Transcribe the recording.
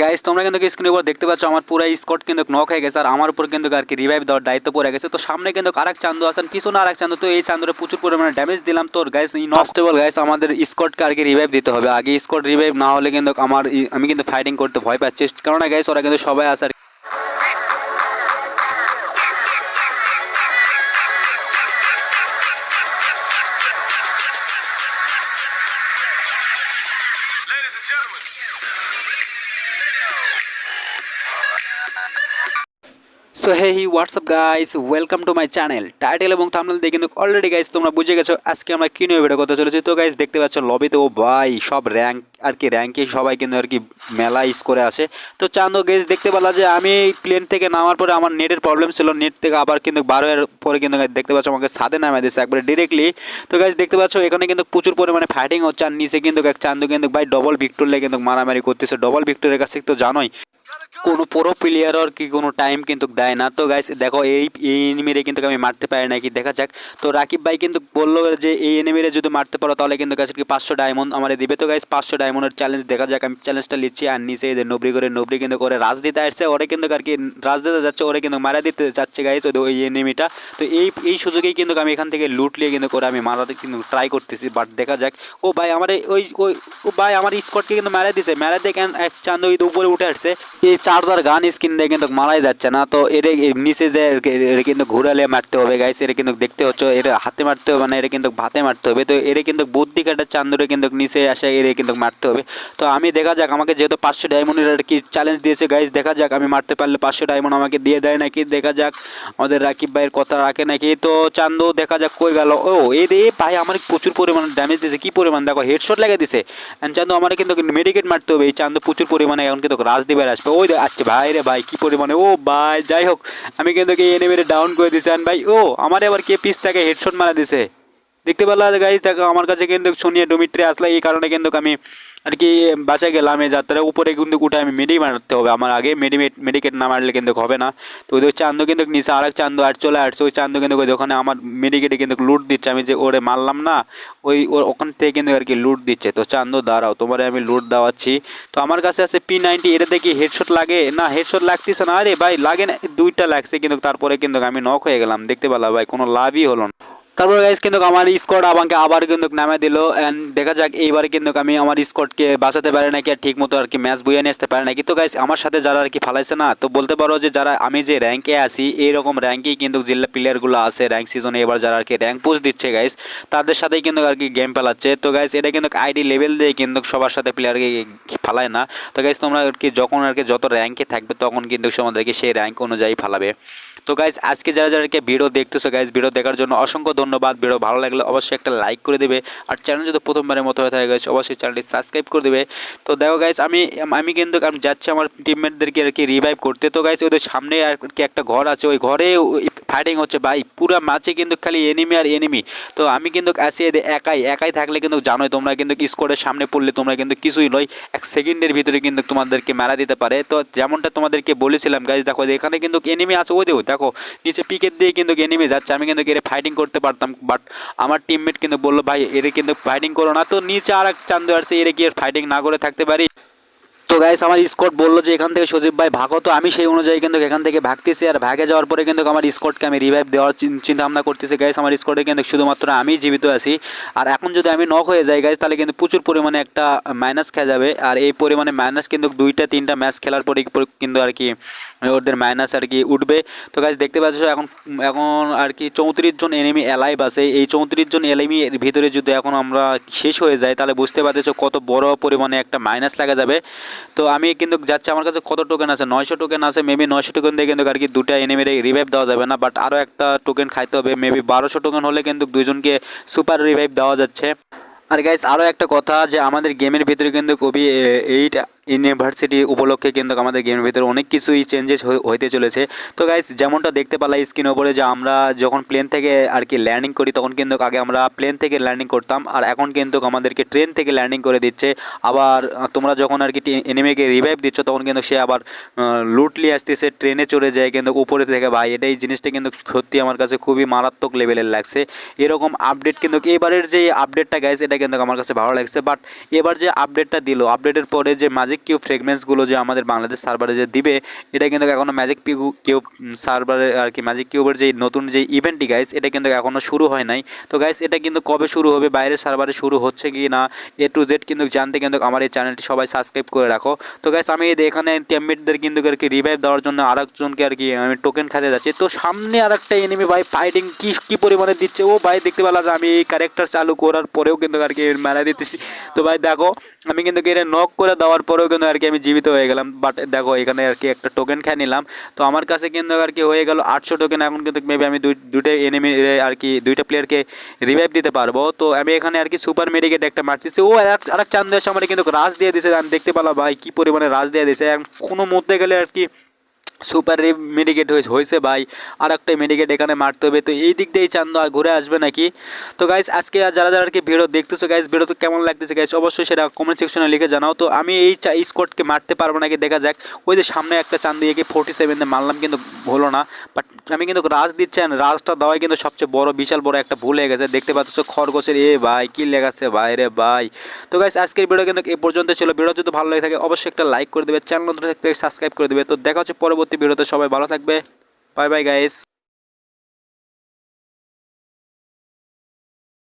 Guys তোমরা কিন্তু স্ক্রিনের উপর দেখতে পাচ্ছ? আমার পুরো স্কট কিন্তু নক হয়ে গেছে আর আমার উপর কিন্তু আর কি রিভাইভ দেওয়ার দায়িত্ব পড়ে গেছে। তো সামনে কিন্তু আরেক চান্দু আছেন, পিছনে আরেক চান্দু। তো এই চান্দুরে প্রচুর পরিমাণে ড্যামেজ দিলাম। তোর গাইস নস্টেবল গাইস আমাদের স্কটকে আর কি রিভাইভ দিতে হবে। আগে স্কট রিভাইভ না হলে কিন্তু আমার আমি কিন্তু ফাইটিং করতে ভয় পাচ্ছি। কারণ গাইস ওরা কিন্তু সবাই আছে so hey hi WhatsApp guys welcome to my channel title এবং থামনেল দিয়ে কিন্তু অলরেডি গাইস তোমরা বুঝে গেছো আজকে আমরা কি নিয়ে ভিডিও করতে চলেছি। তো গাইস দেখতে পাচ্ছ লবিতে ও ভাই, সব র্যাঙ্ক আর কি র্যাঙ্কে সবাই কিন্তু আর কি মেলা ইস করে আছে। তো, চান্দো গাইস দেখতে পেলা যে আমি প্লেন থেকে নামার পরে আমার নেটের প্রবলেম ছিল। নেট থেকে আবার কিন্তু বারো এর পরে কিন্তু দেখতে পাচ্ছ আমাকে ছাদে নামে দিয়েছে একবারে ডিরেক্টলি তো গাইস দেখতে পাচ্ছ এখানে কিন্তু প্রচুর পরিমাণে ফাইটিং হচ্ছে। আর নিচে কিন্তু এক চান্দু কিন্তু, ভাই ডবল ভিক্টোরিয়া কিন্তু মারামারি করতেছে। ডবল ভিক্টোরিয়ার কাছে তো জানোই। কোনো প্রো প্লেয়ার কি কোনো টাইম কিন্তু দেয় না। তো গাইস দেখো এই এই এনিমিরে কিন্তু আমি মারতে পারি নাকি দেখা যাক। তো রাকিব ভাই কিন্তু বলল যে, এই এনিমিরে যদি মারতে পারো তাহলে কিন্তু গাছ কি পাঁচশো ডায়মন্ড আমার দিবে। তো গাইস পাঁচশো ডায়মন্ডের চ্যালেঞ্জ দেখা যাক। আমি চ্যালেঞ্জটা নিচ্ছি আর নিচে এদের নবরি করে, নবরি কিন্তু করে রাজ দিতে আসছে। ওরে কিন্তু আর কি রাজ দিতে যাচ্ছে, ওরে কিন্তু মারা দিতে যাচ্ছে গাইস ওই ওই এনিমিটা তো এই এই সুযোগেই কিন্তু আমি এখান থেকে লুট নিয়ে কিন্তু করে আমি মারাতে কিন্তু ট্রাই করতেছি। বাট দেখা যাক। ও ভাই আমার ওই ওই, ও ভাই আমার স্কটকে কিন্তু মারা দিছে। মেরে দিয়ে কেন এক চান্দ উপরে উঠে আসছে। এই চার্জার গান স্কিন দিয়ে কিন্তু মারাই যাচ্ছে না। তো এর নিচে যে কিন্তু ঘুরালে মারতে হবে গাইস এর কিন্তু দেখতে হচ্ছে এর হাতে মারতে হবে না, এর কিন্তু ভাতে মারতে হবে। তো এর কিন্তু বুদ্ধি কাটার চান্দরে কিন্তু নিচে আসে, এর কিন্তু মারতে হবে। তো আমি দেখা যাক, আমাকে যেহেতু পাঁচশো ডায়মন্ডের আর কি চ্যালেঞ্জ দিয়েছে গাইস দেখা যাক আমি মারতে পারলে পাঁচশো ডায়মন্ড আমাকে দিয়ে দেয় নাকি, দেখা যাক আমাদের রাকিব ভাইয়ের কথা রাখে নাকি। তো চান্দু, দেখা যাক কই গেল। ও এই রে, ভাই, আমার প্রচুর পরিমাণে ড্যামেজ দিয়েছে, কি পরিমাণ? দেখো হেডশট লাগিয়ে দিছে। চান্দু, আমার কিন্তু মেডিকেট মারতে হবে, এই চান্দু প্রচুর পরিমাণে এখন কিন্তু রাজ দিবার আসবে। ওই আচ্ছা ভাই রে ভাই, কি পরিমাণে? ও ভাই, যাই হোক, আমি কিন্তু এনে মেরে ডাউন করে দিছি ভাই। ও, আমার আবার কে পিস থেকে হেডশট মারা দিছে? দেখতে পেলা গাইজ দেখো আমার কাছে কিন্তু সোনিয়া, ডোমিট্রি আসলে এই কারণে কিন্তু আমি আর কি বাঁচা গেলাম এই যাত্রা উপরে কিন্তু উঠে আমি মেডি মারতে হবে? আমার আগে মেডিমেট মেডিকেট না মারলে কিন্তু হবে না। তো ওই চান্দু কিন্তু নিচে এক চান্দু আর চলে আসছে। ওই চান্দু কিন্তু ওখানে আমার মেডিকেটে কিন্তু লুট দিচ্ছে, আমি যে ওরে মারলাম না, ওই ওর ওখান থেকে কিন্তু আর কি লুট দিচ্ছে। তো চান্দু, দাঁড়াও, তোমারে আমি লুট দেওয়াচ্ছি। তো আমার কাছে আছে পি নাইনটি এটা দেখি হেডশট লাগে? না হেডশট লাগতেছে না। আরে ভাই, লাগে না, দুইটা লাগছে কিন্তু, তারপরে কিন্তু আমি নক হয়ে গেলাম। দেখতে পেলাম ভাই, কোনো লাভই হলো না। তারপর গাইজ কিন্তু আমার স্কোয়াড আমাকে আবার কিন্তু নামে দিল। অ্যান্ড দেখা যাক, এইবার কিন্তু আমি আমার স্কোয়াডকে বাঁচাতে পারি নাকি আর ঠিক মতো আর কি ম্যাচ বইয়ে নিয়ে আসতে পারি নাকি। তো গাইজ আমার সাথে যারা আর কি ফালাইছে না, তো বলতে পারো যে যারা আমি যে র্যাঙ্কে আছি, এইরকম র্যাঙ্কেই কিন্তু জেলা প্লেয়ারগুলো আছে র্যাঙ্ক সিজনে এবার যারা আর কি র্যাঙ্ক পোস্ট দিচ্ছে গাইজ তাদের সাথেই কিন্তু আর কি গেম ফেলাচ্ছে তো গাইজ এটা কিন্তু আইডি লেভেল দিয়ে কিন্তু সবার সাথে প্লেয়ারকে ফালায় না। তো গাইজ তোমরা আর কি যখন আর কি যত র্যাঙ্কে থাকবে, তখন কিন্তু তোমাদেরকে সেই র্যাঙ্ক অনুযায়ী ফালাবে। তো গাইজ আজকে যারা যারা আর কি ভিডিও দেখতেছো গাইজ ভিডিও দেখার জন্য অসংখ্য ধন্যবাদ। ভিডিও ভালো লাগলে অবশ্যই একটা লাইক করে দেবে। আর চ্যানেল যদি প্রথমবারের মতো হয়ে থাকে গাইজ অবশ্যই চ্যানেলটি সাবস্ক্রাইব করে দেবে। তো দেখো গাইজ আমি আমি কিন্তু আমি যাচ্ছি আমার টিমমেটদেরকে আর কি রিভাইভ করতে। তো গাইজ ওদের সামনে আর কি একটা ঘর আছে। ওই ঘরে ফাইটিং হচ্ছে ভাই। পুরো ম্যাচে কিন্তু খালি এনিমি আর এনিমি তো আমি কিন্তু আসি একাই একাই থাকলে কিন্তু জানোই তোমরা কিন্তু স্কোরের সামনে পড়লে তোমরা কিন্তু কিছুই নয়। এক সেকেন্ডের ভিতরে কিন্তু তোমাদেরকে মারা দিতে পারে। তো যেমনটা তোমাদেরকে বলেছিলাম গাইজ দেখো এখানে কিন্তু এনিমি আছে। ওই দেখো নিচে পিকেট দিয়ে কিন্তু এনিমি যাচ্ছে। আমি কিন্তু এর ফাইটিং করতে পারতাম বাট আমার টিমমেট কিন্তু বলল, ভাই এরে কিন্তু ফাইটিং করো না। তো নিচে আর এক চান্দু আসছে, এরে কি ফাইটিং না করে থাকতে পারি? তো গাইস আমার স্কট বলল যে এখান থেকে সজীব ভাই ভাগো, তো আমি সেই অনুযায়ী কিন্তু এখান থেকে ভাগতেছি আর ভাগে যাওয়ার পরে কিন্তু আমার স্কটকে আমি রিভাইভ দেওয়ার চিন- চিন্তা ভাবনা করতেছি। গাইস আমার স্কটে কিন্তু শুধুমাত্র আমি জীবিত আছি। আর এখন যদি আমি নক হয়ে যাই গাইস তাহলে কিন্তু প্রচুর পরিমাণে একটা মাইনাস খেয়ে যাবে। আর এই পরিমাণে মাইনাস কিন্তু দুইটা, তিনটা ম্যাচ খেলার পরে কিন্তু আর কি ওদের মাইনাস আর কি উঠবে। তো গাইস দেখতে পাচ্ছ এখন এখন আর কি চৌত্রিশ জন এনিমি অ্যালাইভ আছে। এই চৌত্রিশ জন এনিমি ভিতরে যদি এখন আমরা শেষ হয়ে যাই, তাহলে বুঝতে পারতেছো কত বড় পরিমাণে একটা মাইনাস লাগা যাবে। তো আমি কিন্তু যাচ্ছি আমার কাছে কত টোকেন আছে? নয়শো টোকেন আছে মেবি নয়শো টোকেন দিয়ে কিন্তু আর কি দুটা এনিমির রিভাইভ দেওয়া যাবে না বাট আরও একটা টোকেন খাইতে হবে মেবি বারোশো টোকেন হলে কিন্তু দুজনকে সুপার রিভাইভ দেওয়া যাচ্ছে। আর গাইস আরও একটা কথা যে আমাদের গেমের ভিতরে কিন্তু কবি এইট ইউনিভার্সিটি উপলক্ষে কিন্তু আমাদের গেমের ভিতরে অনেক কিছুই চেঞ্জেস হইতে চলেছে। তো গাইস যেমনটা দেখতে পেলা স্ক্রিনের উপরে যে আমরা যখন প্লেন থেকে আর কি ল্যান্ডিং করি, তখন কিন্তু আগে আমরা প্লেন থেকে ল্যান্ডিং করতাম। আর এখন কিন্তু আমাদেরকে ট্রেন থেকে ল্যান্ডিং করে দিচ্ছে। আবার তোমরা যখন আর কি এনিমিকে রিভাইভ দিচ্ছ, তখন কিন্তু সে আবার লুটলি আসতেছে ট্রেনে চড়ে যায় কিন্তু উপরে থেকে। ভাই, এটা এই জিনিসটা কিন্তু সত্যি আমার কাছে খুবই মারাত্মক লেভেলের লাগছে। এরকম আপডেট কিন্তু এবারের যে আপডেটটা গাইছে এটা কিন্তু আমার কাছে ভালো লাগছে। বাট এবার যে আপডেটটা দিল আপডেটের পরে যে ম্যাজিক ম্যাজিক কিউব ফ্রেগমেন্টসগুলো যে আমাদের বাংলাদেশ সার্ভারে যে দিবে, এটা কিন্তু এখনও ম্যাজিক কিউব সার্ভারে আর কি ম্যাজিক কিউবের যে নতুন যে ইভেন্টটি গাইস এটা কিন্তু এখনও শুরু হয় নাই। তো গাইস এটা কিন্তু কবে শুরু হবে, বাইরের সার্ভারে শুরু হচ্ছে কি না এ টু জেড কিন্তু জানতে কিন্তু আমার এই চ্যানেলটি সবাই সাবস্ক্রাইব করে রাখো। তো গাইস আমি এখানে টিমমেটদের কিন্তু আর কি রিভাইভ দেওয়ার জন্য আরেকজনকে আর কি আমি টোকেন খাতে যাচ্ছি। তো সামনে আর একটা এনিমি ভাই ফাইটিং কি কি পরিমাণে দিচ্ছে? ও ভাই দেখতে পেলাম যে আমি এই ক্যারেক্টার চালু করার পরেও কিন্তু আর কি মেলা দিতেছি। তো ভাই দেখো, আমি কিন্তু এর নক করে দেওয়ার পরেও কিন্তু আর কি আমি জীবিত হয়ে গেলাম। বাট দেখো, এখানে আর কি একটা টোকেন খেয়ে নিলাম। তো আমার কাছে কিন্তু আর কি হয়ে গেল আটশো টোকেন এখন কিন্তু মেবি আমি দুই দুটো এনিমি আর কি, দুইটা প্লেয়ারকে রিভাইভ দিতে পারব। তো আমি এখানে আর কি সুপার মেডিকেট একটা মারতেছি। ও, আর এক- চান্দ চান্দের সময় কিন্তু রাজ দিয়ে দিছে। আমি দেখতে পেলাম, ভাই, কী পরিমাণে রাজ দিয়ে দিছে। কোনো মধ্যে গেলে আর কি সুপার মেডিকেট হয়েছে হয়েছে ভাই। আর একটা মেডিকেট এখানে মারতে হবে। তো এই দিক দিয়ে চান্দ আর ঘুরে আসবে নাকি? তো গাইজ আজকে যারা যারা আর কি ভিডিও দেখতেছো গাইজ ভিডিও তো কেমন লাগতেছে গাইজ অবশ্যই সেটা কমেন্ট সেকশনে লিখে জানাও। তো আমি এই চা- স্কটকে মারতে পারব নাকি দেখা যাক। ওই যে সামনে একটা চান্দ, একে ফোর্টি সেভেনে মারলাম কিন্তু হলো না। বাট আমি কিন্তু রাজ দিচ্ছেন রাজটা দেওয়াই কিন্তু সবচেয়ে বড়, বিশাল বড় একটা ভুল হয়ে গেছে। দেখতে পাচ্ছ খরগোশের, এ ভাই, কি লেগাছে ভাই রে ভাই। তো গাইজ আজকের ভিডিও কিন্তু এই পর্যন্ত ছিল। ভিডিও যদি ভালো লাগে থাকে, অবশ্যই একটা লাইক করে দেবে। চ্যানেল সাবস্ক্রাইব করে দেবে। তো দেখা হচ্ছে পরবর্তী ভিডিওতে সবাই ভালো থাকবে। Bye bye guys